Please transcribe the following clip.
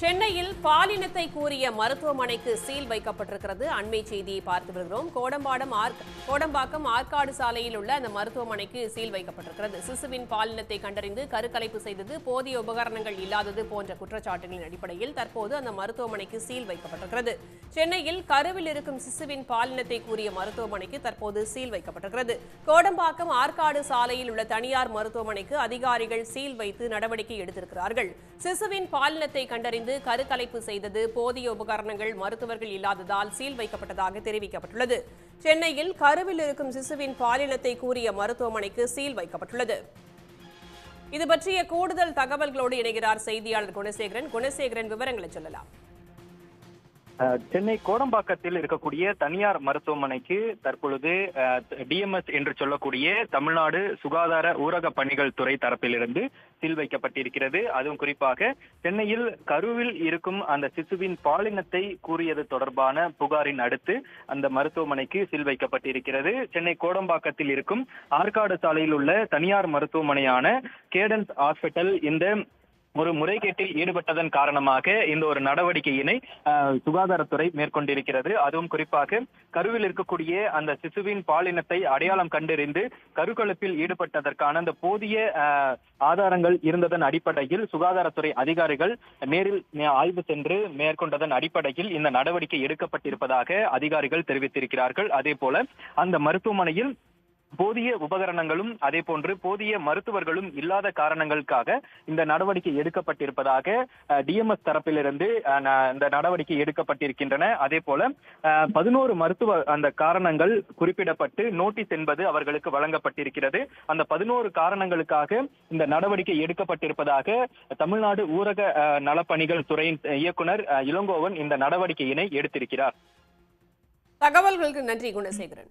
சென்னையில் பாலினத்தை கூறிய மருத்துவமனைக்கு சீல் வைக்கப்பட்டிருக்கிறது. அண்மை செய்தியை பார்த்து வருகிறோம். கோடம்பாடம் ஆர்க் கோடம்பாக்கம் ஆற்காடு சாலையில் உள்ள அந்த மருத்துவமனைக்கு சீல் வைக்கப்பட்டிருக்கிறது. சிசுவின் பாலினத்தை கண்டறிந்து கருக்கலைப்பு செய்தது போதிய உபகரணங்கள் இல்லாதது போன்ற குற்றச்சாட்டுகளின் அடிப்படையில் தற்போது அந்த மருத்துவமனைக்கு சீல் வைக்கப்பட்டிருக்கிறது. சென்னையில் கருவில் இருக்கும் சிசுவின் பாலினத்தை கூறிய மருத்துவமனைக்கு தற்போது சீல் வைக்கப்பட்டிருக்கிறது. கோடம்பாக்கம் ஆற்காடு சாலையில் உள்ள தனியார் மருத்துவமனைக்கு அதிகாரிகள் சீல் வைத்து நடவடிக்கை எடுத்திருக்கிறார்கள். சிசுவின் பாலினத்தை கண்டறிந்து கருக்கலைப்பு செய்தது போதிய உபகரணங்கள் மருத்துவர்கள் இல்லாததால் சீல் வைக்கப்பட்டதாக தெரிவிக்கப்பட்டுள்ளது. சென்னையில் கருவில் இருக்கும் சிசுவின் பாலினத்தை கூறிய மருத்துவமனைக்கு சீல் வைக்கப்பட்டுள்ளது. இது பற்றிய கூடுதல் தகவல்களோடு இணைகிறார் செய்தியாளர் குணசேகரன். குணசேகரன் விவரங்களை சொல்லலாம். சென்னை கோடம்பாக்கத்தில் இருக்கக்கூடிய தனியார் மருத்துவமனைக்கு தற்பொழுது டிஎம்எஸ் என்று சொல்லக்கூடிய தமிழ்நாடு சுகாதார ஊரக பணிகள் துறை தரப்பிலிருந்து சீல் வைக்கப்பட்டிருக்கிறது. அதுவும் குறிப்பாக சென்னையில் கருவில் இருக்கும் அந்த சிசுவின் பாலினத்தை கூறியது தொடர்பான புகாரின் அடுத்து அந்த மருத்துவமனைக்கு சீல் வைக்கப்பட்டிருக்கிறது. சென்னை கோடம்பாக்கத்தில் இருக்கும் ஆற்காடு சாலையில் உள்ள தனியார் மருத்துவமனையான கேடன்ஸ் ஹாஸ்பிட்டல் இந்த ஒரு முறைகேட்டில் ஈடுபட்டதன் காரணமாக இந்த ஒரு நடவடிக்கையினை சுகாதாரத்துறை மேற்கொண்டிருக்கிறது. அதுவும் குறிப்பாக கருவில் இருக்கக்கூடிய அந்த சிசுவின் பாலினத்தை அடையாளம் கண்டறிந்து கருக்கலப்பில் ஈடுபட்டதற்கான அந்த போதிய ஆதாரங்கள் இருந்ததன் அடிப்படையில் சுகாதாரத்துறை அதிகாரிகள் நேரில் ஆய்வு சென்று மேற்கொண்டதன் அடிப்படையில் இந்த நடவடிக்கை எடுக்கப்பட்டிருப்பதாக அதிகாரிகள் தெரிவித்திருக்கிறார்கள். அதே போல அந்த மருத்துவமனையில் போதிய உபகரணங்களும் அதே போன்று போதிய மருத்துவர்களும் இல்லாத காரணங்களுக்காக இந்த நடவடிக்கை எடுக்கப்பட்டிருப்பதாக டிஎம்எஸ் தரப்பிலிருந்து இந்த நடவடிக்கை எடுக்கப்பட்டிருக்கின்றன. அதே போல பதினோரு மருத்துவ அந்த காரணங்கள் குறிப்பிடப்பட்டு நோட்டீஸ் என்பது அவர்களுக்கு வழங்கப்பட்டிருக்கிறது. அந்த பதினோரு காரணங்களுக்காக இந்த நடவடிக்கை எடுக்கப்பட்டிருப்பதாக தமிழ்நாடு ஊரக நலப்பணிகள் துறையின் இயக்குனர் இளங்கோவன் இந்த நடவடிக்கையினை எடுத்திருக்கிறார். தகவல்களுக்கு நன்றி குணசேகரன்.